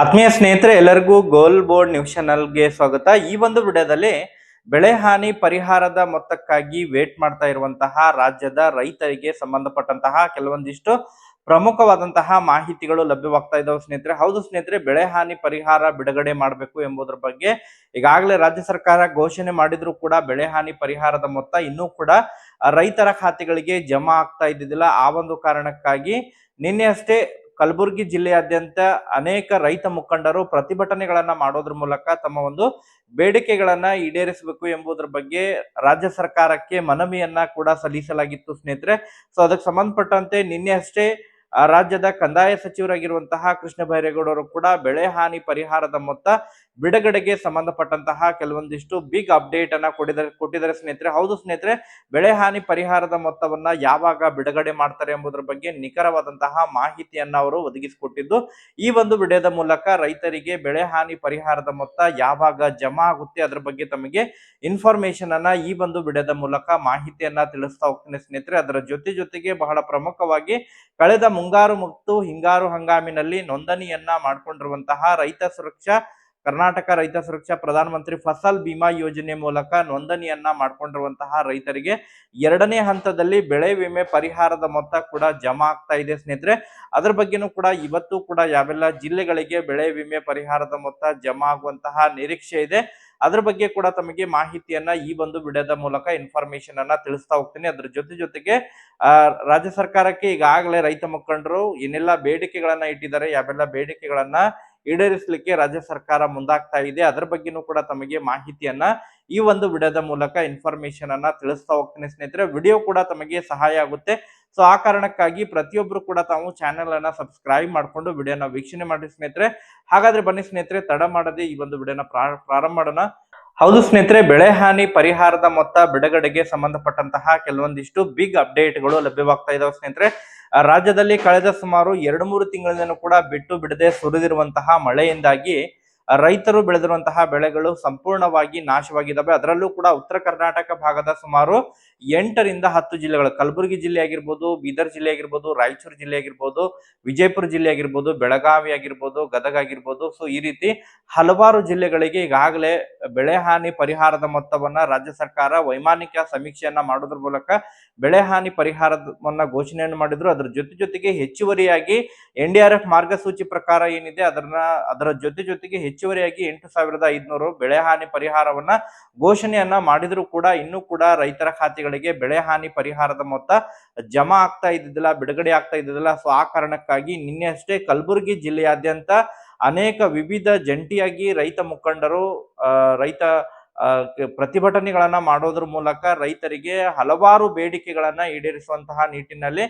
ಆತ್ಮೀಯ ಸ್ನೇಹಿತರೆ, ಎಲ್ಲರಿಗೂ ಗೋಲ್ ಬೋರ್ಡ್ ನ್ಯೂಸ್ ಚಾನಲ್ಗೆ ಸ್ವಾಗತ. ಈ ಒಂದು ವಿಡಿಯೋದಲ್ಲಿ ಬೆಳೆ ಹಾನಿ ಪರಿಹಾರದ ಮೊತ್ತಕ್ಕಾಗಿ ವೇಟ್ ಮಾಡ್ತಾ ಇರುವಂತಹ ರಾಜ್ಯದ ರೈತರಿಗೆ ಸಂಬಂಧಪಟ್ಟಂತಹ ಕೆಲವೊಂದಿಷ್ಟು ಪ್ರಮುಖವಾದಂತಹ ಮಾಹಿತಿಗಳು ಲಭ್ಯವಾಗ್ತಾ ಇದಾವೆ ಸ್ನೇಹಿತರೆ. ಹೌದು ಸ್ನೇಹಿತರೆ, ಬೆಳೆ ಹಾನಿ ಪರಿಹಾರ ಬಿಡುಗಡೆ ಮಾಡಬೇಕು ಎಂಬುದರ ಬಗ್ಗೆ ಈಗಾಗಲೇ ರಾಜ್ಯ ಸರ್ಕಾರ ಘೋಷಣೆ ಮಾಡಿದ್ರು ಕೂಡ ಬೆಳೆ ಹಾನಿ ಪರಿಹಾರದ ಮೊತ್ತ ಇನ್ನೂ ಕೂಡ ರೈತರ ಖಾತೆಗಳಿಗೆ ಜಮಾ ಆಗ್ತಾ ಇದ್ದಿದ್ದಿಲ್ಲ. ಆ ಒಂದು ಕಾರಣಕ್ಕಾಗಿ ನಿನ್ನೆ ಅಷ್ಟೇ ಕಲಬುರಗಿ ಜಿಲ್ಲೆಯಾದ್ಯಂತ ಅನೇಕ ರೈತ ಮುಖಂಡರು ಪ್ರತಿಭಟನೆಗಳನ್ನ ಮಾಡೋದ್ರ ಮೂಲಕ ತಮ್ಮ ಒಂದು ಬೇಡಿಕೆಗಳನ್ನ ಈಡೇರಿಸಬೇಕು ಎಂಬುದರ ಬಗ್ಗೆ ರಾಜ್ಯ ಸರ್ಕಾರಕ್ಕೆ ಮನವಿಯನ್ನ ಕೂಡ ಸಲ್ಲಿಸಲಾಗಿತ್ತು ಸ್ನೇಹಿತರೆ. ಸೊ ಅದಕ್ಕೆ ಸಂಬಂಧಪಟ್ಟಂತೆ ನಿನ್ನೆ ಅಷ್ಟೇ ರಾಜ್ಯದ ಕಂದಾಯ ಸಚಿವರಾಗಿರುವಂತಹ ಕೃಷ್ಣ ಭೈರೇಗೌಡರು ಕೂಡ ಬೆಳೆ ಹಾನಿ ಪರಿಹಾರದ ಮೊತ್ತ ಬಿಡುಗಡೆಗೆ ಸಂಬಂಧಪಟ್ಟಂತಹ ಕೆಲವೊಂದಿಷ್ಟು ಬಿಗ್ ಅಪ್ಡೇಟ್ ಅನ್ನ ಕೊಟ್ಟಿದ್ದಾರೆ ಕೊಟ್ಟಿದ್ದಾರೆ ಸ್ನೇಹಿತರೆ. ಹೌದು ಸ್ನೇಹಿತರೆ, ಬೆಳೆ ಹಾನಿ ಪರಿಹಾರದ ಮೊತ್ತವನ್ನ ಯಾವಾಗ ಬಿಡುಗಡೆ ಮಾಡ್ತಾರೆ ಎಂಬುದರ ಬಗ್ಗೆ ನಿಖರವಾದಂತಹ ಮಾಹಿತಿಯನ್ನ ಅವರು ಒದಗಿಸಿಕೊಟ್ಟಿದ್ದು, ಈ ಒಂದು ವಿಡಿಯೋದ ಮೂಲಕ ರೈತರಿಗೆ ಬೆಳೆ ಹಾನಿ ಪರಿಹಾರದ ಮೊತ್ತ ಯಾವಾಗ ಜಮಾ ಆಗುತ್ತೆ ಅದ್ರ ಬಗ್ಗೆ ತಮಗೆ ಇನ್ಫಾರ್ಮೇಶನ್ ಅನ್ನ ಈ ಒಂದು ವಿಡಿಯೋದ ಮೂಲಕ ಮಾಹಿತಿಯನ್ನ ತಿಳಿಸ್ತಾ ಹೋಗ್ತೇನೆ ಸ್ನೇಹಿತರೆ. ಅದರ ಜೊತೆ ಜೊತೆಗೆ ಬಹಳ ಪ್ರಮುಖವಾಗಿ ಕಳೆದ ಮುಂಗಾರು ಮತ್ತು ಹಿಂಗಾರು ಹಂಗಾಮಿನಲ್ಲಿ ನೋಂದಣಿಯನ್ನ ಮಾಡಿಕೊಂಡಿರುವಂತಹ ರೈತ ಸುರಕ್ಷಾ ಕರ್ನಾಟಕ ರೈತ ಸುರಕ್ಷಾ ಪ್ರಧಾನಮಂತ್ರಿ ಫಸಲ್ ಬಿಮಾ ಯೋಜನೆ ಮೂಲಕ ನೋಂದಣಿಯನ್ನ ಮಾಡ್ಕೊಂಡಿರುವಂತಹ ರೈತರಿಗೆ ಎರಡನೇ ಹಂತದಲ್ಲಿ ಬೆಳೆ ವಿಮೆ ಪರಿಹಾರದ ಮೊತ್ತ ಕೂಡ ಜಮಾ ಆಗ್ತಾ ಇದೆ ಸ್ನೇಹಿತರೆ. ಅದ್ರ ಬಗ್ಗೆನೂ ಕೂಡ ಇವತ್ತು ಕೂಡ ಯಾವೆಲ್ಲ ಜಿಲ್ಲೆಗಳಿಗೆ ಬೆಳೆ ವಿಮೆ ಪರಿಹಾರದ ಮೊತ್ತ ಜಮಾ ಆಗುವಂತಹ ನಿರೀಕ್ಷೆ ಇದೆ. ಅದ್ರ ಬಗ್ಗೆ ಕೂಡ ತಮಗೆ ಮಾಹಿತಿಯನ್ನ ಈ ಒಂದು ವಿಡಿಯೋದ ಮೂಲಕ ಇನ್ಫಾರ್ಮೇಶನ್ ಅನ್ನ ತಿಳಿಸ್ತಾ ಹೋಗ್ತೀನಿ. ಅದ್ರ ಜೊತೆ ಜೊತೆಗೆ ರಾಜ್ಯ ಸರ್ಕಾರಕ್ಕೆ ಈಗಾಗಲೇ ರೈತ ಮುಖಂಡರು ಏನೆಲ್ಲ ಬೇಡಿಕೆಗಳನ್ನ ಇಟ್ಟಿದ್ದಾರೆ, ಯಾವೆಲ್ಲ ಬೇಡಿಕೆಗಳನ್ನ ಈಡೇರಿಸಲಿಕ್ಕೆ ರಾಜ್ಯ ಸರ್ಕಾರ ಮುಂದಾಗ್ತಾ ಇದೆ. ಅದರ ಬಗ್ಗೆನೂ ಕೂಡ ತಮಗೆ ಮಾಹಿತಿಯನ್ನ ಈ ಒಂದು ವಿಡಿಯೋದ ಮೂಲಕ ಇನ್ಫಾರ್ಮೇಶನ್ ಅನ್ನ ತಿಳಿಸ್ತಾ ಹೋಗ್ತೀನಿ ಸ್ನೇಹಿತರೆ. ವಿಡಿಯೋ ಕೂಡ ತಮಗೆ ಸಹಾಯ ಆಗುತ್ತೆ. ಸೊ ಆ ಕಾರಣಕ್ಕಾಗಿ ಪ್ರತಿಯೊಬ್ರು ಕೂಡ ತಾವು ಚಾನೆಲ್ ಅನ್ನ ಸಬ್ಸ್ಕ್ರೈಬ್ ಮಾಡಿಕೊಂಡು ವಿಡಿಯೋನ ವೀಕ್ಷಣೆ ಮಾಡಿ ಸ್ನೇಹಿತರೆ. ಹಾಗಾದ್ರೆ ಬನ್ನಿ ಸ್ನೇಹಿತರೆ, ತಡ ಮಾಡದೆ ಈ ಒಂದು ವಿಡಿಯೋನ ಪ್ರಾ- ಪ್ರಾರಂಭ ಮಾಡೋಣ. ಹೌದು ಸ್ನೇಹಿತರೆ, ಬೆಳೆ ಹಾನಿ ಪರಿಹಾರದ ಮೊತ್ತ ಬಿಡುಗಡೆಗೆ ಸಂಬಂಧಪಟ್ಟಂತಹ ಕೆಲವೊಂದಿಷ್ಟು ಬಿಗ್ ಅಪ್ಡೇಟ್ಗಳು ಲಭ್ಯವಾಗ್ತಾ ಇದಾವೆ ಸ್ನೇಹಿತರೆ. ರಾಜ್ಯದಲ್ಲಿ ಕಳೆದ ಸುಮಾರು ಎರಡು ಮೂರು ತಿಂಗಳಿಂದನೂ ಕೂಡ ಬಿಟ್ಟು ಬಿಡದೆ ಸುರಿದಿರುವಂತಹ ಮಳೆಯಿಂದಾಗಿ ರೈತರು ಬೆಳೆದಿರುವಂತಹ ಬೆಳೆಗಳು ಸಂಪೂರ್ಣವಾಗಿ ನಾಶವಾಗಿದ್ದಾವೆ. ಅದರಲ್ಲೂ ಕೂಡ ಉತ್ತರ ಕರ್ನಾಟಕ ಭಾಗದ ಸುಮಾರು ಎಂಟರಿಂದ ಹತ್ತು ಜಿಲ್ಲೆಗಳು. ಕಲಬುರಗಿ ಜಿಲ್ಲೆ ಆಗಿರ್ಬೋದು, ಬೀದರ್ ಜಿಲ್ಲೆ ಆಗಿರ್ಬೋದು, ರಾಯಚೂರು ಜಿಲ್ಲೆ ಆಗಿರ್ಬೋದು, ವಿಜಯಪುರ ಜಿಲ್ಲೆ ಆಗಿರ್ಬೋದು, ಬೆಳಗಾವಿ ಆಗಿರ್ಬೋದು, ಗದಗ ಆಗಿರ್ಬೋದು. ಸೊ ಈ ರೀತಿ ಹಲವಾರು ಜಿಲ್ಲೆಗಳಿಗೆ ಈಗಾಗಲೇ ಬೆಳೆ ಹಾನಿ ಪರಿಹಾರದ ಮೊತ್ತವನ್ನ ರಾಜ್ಯ ಸರ್ಕಾರ ವೈಮಾನಿಕ ಸಮೀಕ್ಷೆಯನ್ನ ಮಾಡೋದ್ರ ಮೂಲಕ ಬೆಳೆ ಹಾನಿ ಪರಿಹಾರವನ್ನ ಘೋಷಣೆಯನ್ನು ಮಾಡಿದ್ರು. ಅದರ ಜೊತೆ ಜೊತೆಗೆ ಹೆಚ್ಚುವರಿಯಾಗಿ ಎನ್ ಡಿ ಎಫ್ ಮಾರ್ಗಸೂಚಿ ಪ್ರಕಾರ ಏನಿದೆ, ಅದನ್ನ, ಅದರ ಜೊತೆ ಜೊತೆಗೆ ಹೆಚ್ಚುವರಿಯಾಗಿ ಎಂಟು ಸಾವಿರದ ಐದುನೂರು ಬೆಳೆ ಹಾನಿ ಪರಿಹಾರವನ್ನ ಘೋಷಣೆಯನ್ನ ಮಾಡಿದ್ರು ಕೂಡ, ಇನ್ನೂ ಕೂಡ ರೈತರ ಖಾತೆಗಳಿಗೆ ಬೆಳೆ ಹಾನಿ ಪರಿಹಾರದ ಮೊತ್ತ ಜಮಾ ಆಗ್ತಾ ಇದ್ದಿದ್ದಿಲ್ಲ, ಬಿಡುಗಡೆ ಆಗ್ತಾ ಇದ್ದಿದ್ದಿಲ್ಲ. ಸೊ ಆ ಕಾರಣಕ್ಕಾಗಿ ನಿನ್ನೆ ಅಷ್ಟೇ ಕಲಬುರಗಿ ಜಿಲ್ಲೆಯಾದ್ಯಂತ ಅನೇಕ ವಿವಿಧ ಜಂಟಿಯಾಗಿ ರೈತ ಮುಖಂಡರು ರೈತ ಪ್ರತಿಭಟನೆಗಳನ್ನ ಮಾಡೋದ್ರ ಮೂಲಕ ರೈತರಿಗೆ ಹಲವಾರು ಬೇಡಿಕೆಗಳನ್ನ ಈಡೇರಿಸುವಂತಹ ನಿಟ್ಟಿನಲ್ಲಿ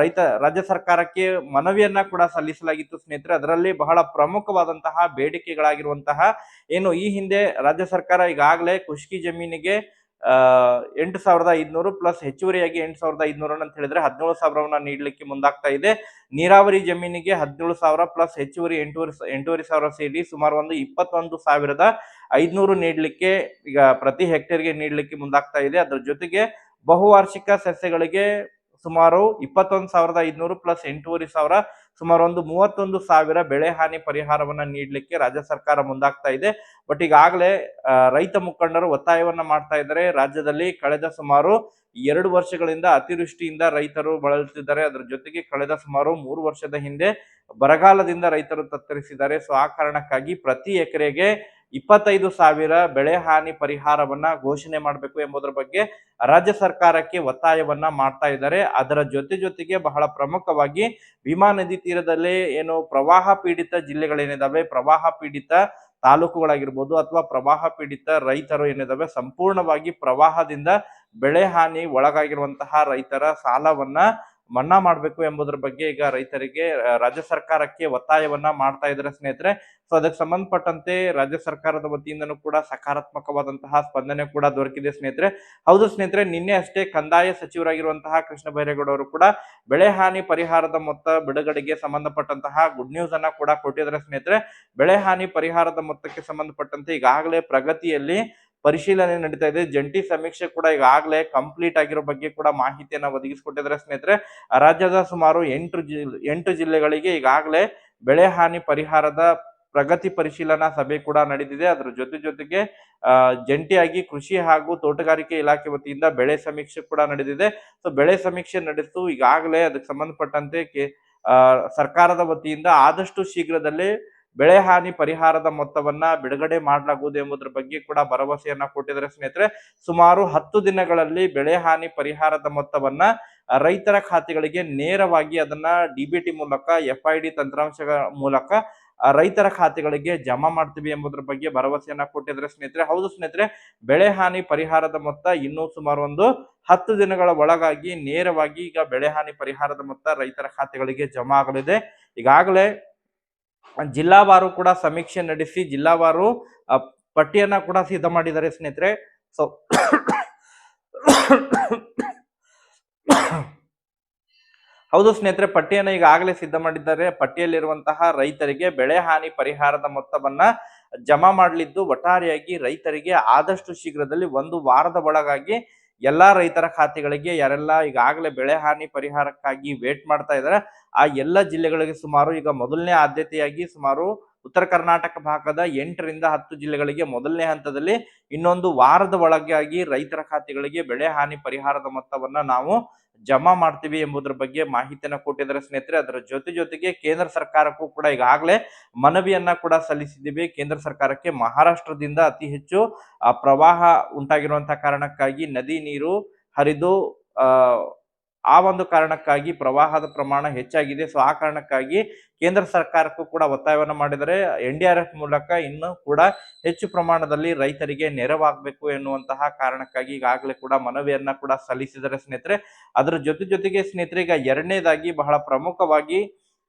ರೈತ, ರಾಜ್ಯ ಸರ್ಕಾರಕ್ಕೆ ಮನವಿಯನ್ನ ಕೂಡ ಸಲ್ಲಿಸಲಾಗಿತ್ತು ಸ್ನೇಹಿತರೆ. ಅದರಲ್ಲಿ ಬಹಳ ಪ್ರಮುಖವಾದಂತಹ ಬೇಡಿಕೆಗಳಾಗಿರುವಂತಹ ಏನು ಈ ಹಿಂದೆ ರಾಜ್ಯ ಸರ್ಕಾರ ಈಗಾಗಲೇ ಖುಷ್ಕಿ ಜಮೀನಿಗೆ ಎಂಟು ಸಾವಿರದ ಐದುನೂರು ಪ್ಲಸ್ ಹೆಚ್ಚುವರಿಯಾಗಿ ಎಂಟು ಸಾವಿರದ ಐದ್ನೂರು ಅಂತ ಹೇಳಿದ್ರೆ ಹದಿನೇಳು ಸಾವಿರವನ್ನ ನೀಡಲಿಕ್ಕೆ ಮುಂದಾಗ್ತಾ ಇದೆ. ನೀರಾವರಿ ಜಮೀನಿಗೆ ಹದಿನೇಳು ಸಾವಿರ ಪ್ಲಸ್ ಹೆಚ್ಚುವರಿ ಎಂಟೂವರೆ ಎಂಟೂವರೆ ಸಾವಿರ ಸೇರಿ ಸುಮಾರು ಒಂದು ಇಪ್ಪತ್ತೊಂದು ಸಾವಿರದ ಐದುನೂರು ನೀಡಲಿಕ್ಕೆ ಈಗ ಪ್ರತಿ ಹೆಕ್ಟೇರ್ಗೆ ನೀಡಲಿಕ್ಕೆ ಮುಂದಾಗ್ತಾ ಇದೆ. ಅದರ ಜೊತೆಗೆ ಬಹುವಾರ್ಷಿಕ ಸಸ್ಯಗಳಿಗೆ ಸುಮಾರು ಇಪ್ಪತ್ತೊಂದು ಸಾವಿರದ ಐದುನೂರು ಪ್ಲಸ್ ಎಂಟೂವರೆ ಸಾವಿರ, ಸುಮಾರು ಒಂದು ಮೂವತ್ತೊಂದು ಸಾವಿರ ಬೆಳೆ ಹಾನಿ ಪರಿಹಾರವನ್ನ ನೀಡಲಿಕ್ಕೆ ರಾಜ್ಯ ಸರ್ಕಾರ ಮುಂದಾಗ್ತಾ ಇದೆ. ಬಟ್ ಈಗಾಗಲೇ ರೈತ ಮುಖಂಡರು ಒತ್ತಾಯವನ್ನ ಮಾಡ್ತಾ ಇದ್ದಾರೆ. ರಾಜ್ಯದಲ್ಲಿ ಕಳೆದ ಸುಮಾರು ಎರಡು ವರ್ಷಗಳಿಂದ ಅತಿವೃಷ್ಟಿಯಿಂದ ರೈತರು ಬಳಲುತ್ತಿದ್ದಾರೆ. ಅದರ ಜೊತೆಗೆ ಕಳೆದ ಸುಮಾರು ಮೂರು ವರ್ಷದ ಹಿಂದೆ ಬರಗಾಲದಿಂದ ರೈತರು ತತ್ತರಿಸಿದ್ದಾರೆ. ಸೊ ಆ ಕಾರಣಕ್ಕಾಗಿ ಪ್ರತಿ ಎಕರೆಗೆ ಇಪ್ಪತ್ತೈದು ಸಾವಿರ ಬೆಳೆ ಹಾನಿ ಪರಿಹಾರವನ್ನ ಘೋಷಣೆ ಮಾಡಬೇಕು ಎಂಬುದರ ಬಗ್ಗೆ ರಾಜ್ಯ ಸರ್ಕಾರಕ್ಕೆ ಒತ್ತಾಯವನ್ನ ಮಾಡ್ತಾ ಇದ್ದಾರೆ. ಅದರ ಜೊತೆ ಜೊತೆಗೆ ಬಹಳ ಪ್ರಮುಖವಾಗಿ ಭೀಮಾ ನದಿ ತೀರದಲ್ಲಿ ಏನು ಪ್ರವಾಹ ಪೀಡಿತ ಜಿಲ್ಲೆಗಳೇನಿದಾವೆ, ಪ್ರವಾಹ ಪೀಡಿತ ತಾಲೂಕುಗಳಾಗಿರ್ಬೋದು ಅಥವಾ ಪ್ರವಾಹ ಪೀಡಿತ ರೈತರು ಏನಿದಾವೆ, ಸಂಪೂರ್ಣವಾಗಿ ಪ್ರವಾಹದಿಂದ ಬೆಳೆ ಹಾನಿ ಒಳಗಾಗಿರುವಂತಹ ರೈತರ ಸಾಲವನ್ನ ಮನ್ನಾ ಮಾಡಬೇಕು ಎಂಬುದರ ಬಗ್ಗೆ ಈಗ ರೈತರಿಗೆ ರಾಜ್ಯ ಸರ್ಕಾರಕ್ಕೆ ಒತ್ತಾಯವನ್ನ ಮಾಡ್ತಾ ಇದ್ದಾರೆ ಸ್ನೇಹಿತರೆ. ಸೊ ಅದಕ್ಕೆ ಸಂಬಂಧಪಟ್ಟಂತೆ ರಾಜ್ಯ ಸರ್ಕಾರದ ವತಿಯಿಂದನೂ ಕೂಡ ಸಕಾರಾತ್ಮಕವಾದಂತಹ ಸ್ಪಂದನೆ ಕೂಡ ದೊರಕಿದೆ ಸ್ನೇಹಿತರೆ. ಹೌದು ಸ್ನೇಹಿತರೆ, ನಿನ್ನೆ ಅಷ್ಟೇ ಕಂದಾಯ ಸಚಿವರಾಗಿರುವಂತಹ ಕೃಷ್ಣ ಬೈರೇಗೌಡ ಅವರು ಕೂಡ ಬೆಳೆ ಹಾನಿ ಪರಿಹಾರದ ಮೊತ್ತ ಬಿಡುಗಡೆಗೆ ಸಂಬಂಧಪಟ್ಟಂತಹ ಗುಡ್ ನ್ಯೂಸ್ ಅನ್ನ ಕೂಡ ಕೊಟ್ಟಿದ್ದಾರೆ ಸ್ನೇಹಿತರೆ. ಬೆಳೆ ಹಾನಿ ಪರಿಹಾರದ ಮೊತ್ತಕ್ಕೆ ಸಂಬಂಧಪಟ್ಟಂತೆ ಈಗಾಗಲೇ ಪ್ರಗತಿಯಲ್ಲಿ ಪರಿಶೀಲನೆ ನಡೀತಾ ಇದೆ. ಜಂಟಿ ಸಮೀಕ್ಷೆ ಕೂಡ ಈಗಾಗಲೇ ಕಂಪ್ಲೀಟ್ ಆಗಿರೋ ಬಗ್ಗೆ ಕೂಡ ಮಾಹಿತಿಯನ್ನು ಒದಗಿಸಿಕೊಟ್ಟಿದ್ದಾರೆ ಸ್ನೇಹಿತರೆ. ರಾಜ್ಯದ ಸುಮಾರು ಎಂಟು ಜಿಲ್ಲೆ ಎಂಟು ಜಿಲ್ಲೆಗಳಿಗೆ ಈಗಾಗಲೇ ಬೆಳೆ ಹಾನಿ ಪರಿಹಾರದ ಪ್ರಗತಿ ಪರಿಶೀಲನಾ ಸಭೆ ಕೂಡ ನಡೆದಿದೆ. ಅದರ ಜೊತೆ ಜೊತೆಗೆ ಜಂಟಿಯಾಗಿ ಕೃಷಿ ಹಾಗೂ ತೋಟಗಾರಿಕೆ ಇಲಾಖೆ ವತಿಯಿಂದ ಬೆಳೆ ಸಮೀಕ್ಷೆ ಕೂಡ ನಡೆದಿದೆ. ಸೊ ಬೆಳೆ ಸಮೀಕ್ಷೆ ನಡೆಸಿತು ಈಗಾಗಲೇ ಅದಕ್ಕೆ ಸಂಬಂಧಪಟ್ಟಂತೆ ಕೆ ಸರ್ಕಾರದ ವತಿಯಿಂದ ಆದಷ್ಟು ಶೀಘ್ರದಲ್ಲೇ ಬೆಳೆ ಹಾನಿ ಪರಿಹಾರದ ಮೊತ್ತವನ್ನ ಬಿಡುಗಡೆ ಮಾಡಲಾಗುವುದು ಎಂಬುದರ ಬಗ್ಗೆ ಕೂಡ ಭರವಸೆಯನ್ನ ಕೊಟ್ಟಿದ್ದಾರೆ ಸ್ನೇಹಿತರೆ. ಸುಮಾರು ಹತ್ತು ದಿನಗಳಲ್ಲಿ ಬೆಳೆ ಹಾನಿ ಪರಿಹಾರದ ಮೊತ್ತವನ್ನ ರೈತರ ಖಾತೆಗಳಿಗೆ ನೇರವಾಗಿ ಅದನ್ನ ಡಿಬಿಟಿ ಮೂಲಕ, ಎಫ್ ಐ ಡಿ ತಂತ್ರಾಂಶಗಳ ಮೂಲಕ ರೈತರ ಖಾತೆಗಳಿಗೆ ಜಮಾ ಮಾಡ್ತೀವಿ ಎಂಬುದರ ಬಗ್ಗೆ ಭರವಸೆಯನ್ನ ಕೊಟ್ಟಿದ್ದಾರೆ ಸ್ನೇಹಿತರೆ. ಹೌದು ಸ್ನೇಹಿತರೆ, ಬೆಳೆ ಹಾನಿ ಪರಿಹಾರದ ಮೊತ್ತ ಇನ್ನೂ ಸುಮಾರು ಒಂದು ಹತ್ತು ದಿನಗಳ ಒಳಗಾಗಿ ನೇರವಾಗಿ ಈಗ ಬೆಳೆ ಹಾನಿ ಪರಿಹಾರದ ಮೊತ್ತ ರೈತರ ಖಾತೆಗಳಿಗೆ ಜಮಾ ಆಗಲಿದೆ. ಈಗಾಗಲೇ ಜಿಲ್ಲಾವಾರು ಕೂಡ ಸಮೀಕ್ಷೆ ನಡೆಸಿ ಜಿಲ್ಲಾವಾರು ಪಟ್ಟಿಯನ್ನ ಕೂಡ ಸಿದ್ಧ ಮಾಡಿದ್ದಾರೆ ಸ್ನೇಹಿತರೆ. ಸೊ ಹೌದು ಸ್ನೇಹಿತರೆ, ಪಟ್ಟಿಯನ್ನು ಈಗಾಗಲೇ ಸಿದ್ಧ ಮಾಡಿದ್ದಾರೆ. ಪಟ್ಟಿಯಲ್ಲಿರುವಂತಹ ರೈತರಿಗೆ ಬೆಳೆ ಹಾನಿ ಪರಿಹಾರದ ಮೊತ್ತವನ್ನ ಜಮಾ ಮಾಡಲಿದ್ದು ಒಟ್ಟಾರೆಯಾಗಿ ರೈತರಿಗೆ ಆದಷ್ಟು ಶೀಘ್ರದಲ್ಲಿ ಒಂದು ವಾರದ ಒಳಗಾಗಿ ಎಲ್ಲಾ ರೈತರ ಖಾತೆಗಳಿಗೆ ಯಾರೆಲ್ಲ ಈಗಾಗಲೇ ಬೆಳೆ ಹಾನಿ ಪರಿಹಾರಕ್ಕಾಗಿ ವೇಟ್ ಮಾಡ್ತಾ ಇದ್ದಾರೆ ಆ ಎಲ್ಲ ಜಿಲ್ಲೆಗಳಿಗೆ ಸುಮಾರು ಈಗ ಮೊದಲನೇ ಆದ್ಯತೆಯಾಗಿ ಸುಮಾರು ಉತ್ತರ ಕರ್ನಾಟಕ ಭಾಗದ ಎಂಟರಿಂದ ಹತ್ತು ಜಿಲ್ಲೆಗಳಿಗೆ ಮೊದಲನೇ ಹಂತದಲ್ಲಿ ಇನ್ನೊಂದು ವಾರದ ಒಳಗಾಗಿ ರೈತರ ಖಾತೆಗಳಿಗೆ ಬೆಳೆ ಹಾನಿ ಪರಿಹಾರದ ಮೊತ್ತವನ್ನ ನಾವು ಜಮಾ ಮಾಡ್ತೀವಿ ಎಂಬುದರ ಬಗ್ಗೆ ಮಾಹಿತಿಯನ್ನು ಕೊಟ್ಟಿದ್ದಾರೆ ಸ್ನೇಹಿತರೆ. ಅದರ ಜೊತೆ ಜೊತೆಗೆ ಕೇಂದ್ರ ಸರ್ಕಾರಕ್ಕೂ ಕೂಡ ಈಗಾಗಲೇ ಮನವಿಯನ್ನ ಕೂಡ ಸಲ್ಲಿಸಿದ್ದೀವಿ. ಕೇಂದ್ರ ಸರ್ಕಾರಕ್ಕೆ ಮಹಾರಾಷ್ಟ್ರದಿಂದ ಅತಿ ಹೆಚ್ಚು ಪ್ರವಾಹ ಉಂಟಾಗಿರುವಂತಹ ಕಾರಣಕ್ಕಾಗಿ ನದಿ ನೀರು ಹರಿದು ಆ ಒಂದು ಕಾರಣಕ್ಕಾಗಿ ಪ್ರವಾಹದ ಪ್ರಮಾಣ ಹೆಚ್ಚಾಗಿದೆ. ಸೊ ಆ ಕಾರಣಕ್ಕಾಗಿ ಕೇಂದ್ರ ಸರ್ಕಾರಕ್ಕೂ ಕೂಡ ಒತ್ತಾಯವನ್ನು ಮಾಡಿದರೆ, ಎನ್ ಡಿ ಆರ್ ಎಫ್ ಮೂಲಕ ಇನ್ನೂ ಕೂಡ ಹೆಚ್ಚು ಪ್ರಮಾಣದಲ್ಲಿ ರೈತರಿಗೆ ನೆರವಾಗಬೇಕು ಎನ್ನುವಂತಹ ಕಾರಣಕ್ಕಾಗಿ ಈಗಾಗಲೇ ಕೂಡ ಮನವಿಯನ್ನ ಕೂಡ ಸಲ್ಲಿಸಿದರೆ ಸ್ನೇಹಿತರೆ. ಅದರ ಜೊತೆ ಜೊತೆಗೆ ಸ್ನೇಹಿತರೆ, ಈಗ ಎರಡನೇದಾಗಿ ಬಹಳ ಪ್ರಮುಖವಾಗಿ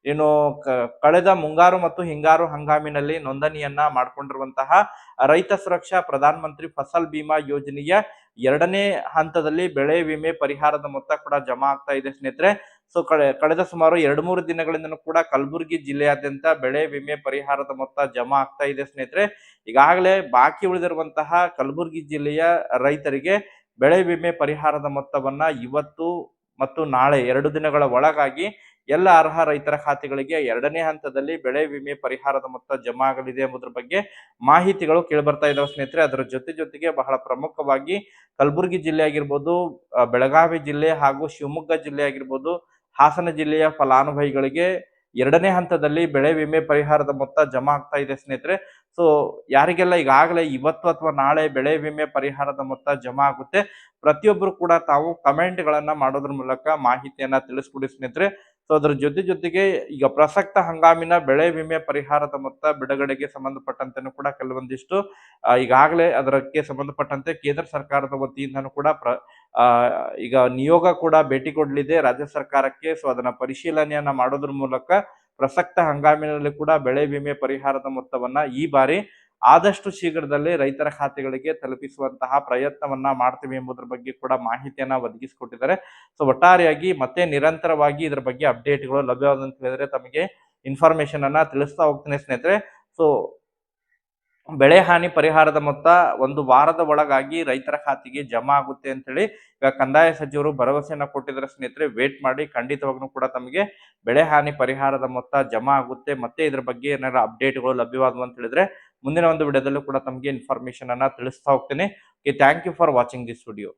ಏನು ಕಳೆದ ಮುಂಗಾರು ಮತ್ತು ಹಿಂಗಾರು ಹಂಗಾಮಿನಲ್ಲಿ ನೋಂದಣಿಯನ್ನ ಮಾಡ್ಕೊಂಡಿರುವಂತಹ ರೈತ ಸುರಕ್ಷಾ ಪ್ರಧಾನ ಮಂತ್ರಿ ಫಸಲ್ ಬಿಮಾ ಯೋಜನೆಯ ಎರಡನೇ ಹಂತದಲ್ಲಿ ಬೆಳೆ ವಿಮೆ ಪರಿಹಾರದ ಮೊತ್ತ ಕೂಡ ಜಮಾ ಆಗ್ತಾ ಇದೆ ಸ್ನೇಹಿತರೆ. ಸೊ ಕಳೆ, ಕಳೆದ ಸುಮಾರು ಎರಡು ಮೂರು ದಿನಗಳಿಂದನೂ ಕೂಡ ಕಲಬುರಗಿ ಜಿಲ್ಲೆಯಾದ್ಯಂತ ಬೆಳೆ ವಿಮೆ ಪರಿಹಾರದ ಮೊತ್ತ ಜಮಾ ಆಗ್ತಾ ಇದೆ ಸ್ನೇಹಿತರೆ. ಈಗಾಗಲೇ ಬಾಕಿ ಉಳಿದಿರುವಂತಹ ಕಲಬುರಗಿ ಜಿಲ್ಲೆಯ ರೈತರಿಗೆ ಬೆಳೆ ವಿಮೆ ಪರಿಹಾರದ ಮೊತ್ತವನ್ನ ಇವತ್ತು ಮತ್ತು ನಾಳೆ ಎರಡು ದಿನಗಳ ಒಳಗಾಗಿ ಎಲ್ಲ ಅರ್ಹ ರೈತರ ಖಾತೆಗಳಿಗೆ ಎರಡನೇ ಹಂತದಲ್ಲಿ ಬೆಳೆ ವಿಮೆ ಪರಿಹಾರದ ಮೊತ್ತ ಜಮಾ ಆಗಲಿದೆ ಎಂಬುದರ ಬಗ್ಗೆ ಮಾಹಿತಿಗಳು ಕೇಳಿಬರ್ತಾ ಇದಾವೆ ಸ್ನೇಹಿತರೆ. ಅದರ ಜೊತೆ ಜೊತೆಗೆ ಬಹಳ ಪ್ರಮುಖವಾಗಿ ಕಲಬುರಗಿ ಜಿಲ್ಲೆ ಆಗಿರ್ಬೋದು ಬೆಳಗಾವಿ ಜಿಲ್ಲೆ ಹಾಗೂ ಶಿವಮೊಗ್ಗ ಜಿಲ್ಲೆ ಆಗಿರ್ಬೋದು, ಹಾಸನ ಜಿಲ್ಲೆಯ ಫಲಾನುಭವಿಗಳಿಗೆ ಎರಡನೇ ಹಂತದಲ್ಲಿ ಬೆಳೆ ವಿಮೆ ಪರಿಹಾರದ ಮೊತ್ತ ಜಮಾ ಆಗ್ತಾ ಇದೆ ಸ್ನೇಹಿತರೆ. ಸೊ ಯಾರಿಗೆಲ್ಲ ಈಗಾಗಲೇ ಇವತ್ತು ಅಥವಾ ನಾಳೆ ಬೆಳೆ ವಿಮೆ ಪರಿಹಾರದ ಮೊತ್ತ ಜಮಾ ಆಗುತ್ತೆ ಪ್ರತಿಯೊಬ್ಬರು ಕೂಡ ತಾವು ಕಮೆಂಟ್ಗಳನ್ನು ಮಾಡೋದ್ರ ಮೂಲಕ ಮಾಹಿತಿಯನ್ನ ತಿಳಿಸ್ಕೊಡಿ ಸ್ನೇಹಿತರೆ. ಸೊ ಅದರ ಜೊತೆ ಜೊತೆಗೆ ಈಗ ಪ್ರಸಕ್ತ ಹಂಗಾಮಿನ ಬೆಳೆ ವಿಮೆ ಪರಿಹಾರದ ಮೊತ್ತ ಬಿಡುಗಡೆಗೆ ಸಂಬಂಧಪಟ್ಟಂತೆ ಕೂಡ ಕೆಲವೊಂದಿಷ್ಟು ಈಗಾಗಲೇ ಅದಕ್ಕೆ ಸಂಬಂಧಪಟ್ಟಂತೆ ಕೇಂದ್ರ ಸರ್ಕಾರದ ವತಿಯಿಂದನೂ ಕೂಡ ಪ್ರ ಈಗ ನಿಯೋಗ ಕೂಡ ಭೇಟಿ ಕೊಡಲಿದೆ ರಾಜ್ಯ ಸರ್ಕಾರಕ್ಕೆ. ಸೊ ಅದನ್ನ ಪರಿಶೀಲನೆಯನ್ನ ಮಾಡೋದ್ರ ಮೂಲಕ ಪ್ರಸಕ್ತ ಹಂಗಾಮಿನಲ್ಲಿ ಕೂಡ ಬೆಳೆ ವಿಮೆ ಪರಿಹಾರದ ಮೊತ್ತವನ್ನ ಈ ಬಾರಿ ಆದಷ್ಟು ಶೀಘ್ರದಲ್ಲೇ ರೈತರ ಖಾತೆಗಳಿಗೆ ತಲುಪಿಸುವಂತಹ ಪ್ರಯತ್ನವನ್ನ ಮಾಡ್ತೀವಿ ಎಂಬುದರ ಬಗ್ಗೆ ಕೂಡ ಮಾಹಿತಿಯನ್ನ ಒದಗಿಸಿಕೊಟ್ಟಿದ್ದಾರೆ. ಸೊ ಒಟ್ಟಾರೆಯಾಗಿ ಮತ್ತೆ ನಿರಂತರವಾಗಿ ಇದರ ಬಗ್ಗೆ ಅಪ್ಡೇಟ್ಗಳು ಲಭ್ಯವಾದಂತ ಹೇಳಿದ್ರೆ ತಮಗೆ ಇನ್ಫಾರ್ಮೇಶನ್ ಅನ್ನ ತಿಳಿಸ್ತಾ ಹೋಗ್ತೀನಿ ಸ್ನೇಹಿತರೆ. ಸೊ ಬೆಳೆ ಹಾನಿ ಪರಿಹಾರದ ಮೊತ್ತ ಒಂದು ವಾರದ ಒಳಗಾಗಿ ರೈತರ ಖಾತೆಗೆ ಜಮಾ ಆಗುತ್ತೆ ಅಂತ ಹೇಳಿ ಈಗ ಕಂದಾಯ ಸಚಿವರು ಭರವಸೆಯನ್ನ ಕೊಟ್ಟಿದ್ದಾರೆ ಸ್ನೇಹಿತರೆ. ವೇಟ್ ಮಾಡಿ ಖಂಡಿತವಾಗ್ಲೂ ಕೂಡ ತಮಗೆ ಬೆಳೆ ಹಾನಿ ಪರಿಹಾರದ ಮೊತ್ತ ಜಮಾ ಆಗುತ್ತೆ. ಮತ್ತೆ ಇದ್ರ ಬಗ್ಗೆ ಏನಾರ ಅಪ್ಡೇಟ್ಗಳು ಲಭ್ಯವಾದವು ಅಂತ ಹೇಳಿದ್ರೆ ಮುಂದಿನ ಒಂದು ವಿಡಿಯೋದಲ್ಲೂ ಕೂಡ ತಮಗೆ ಇನ್ಫಾರ್ಮೇಶನ್ ಅನ್ನ ತಿಳಿಸ್ತಾ ಹೋಗ್ತೀನಿ. Okay thank you for watching this video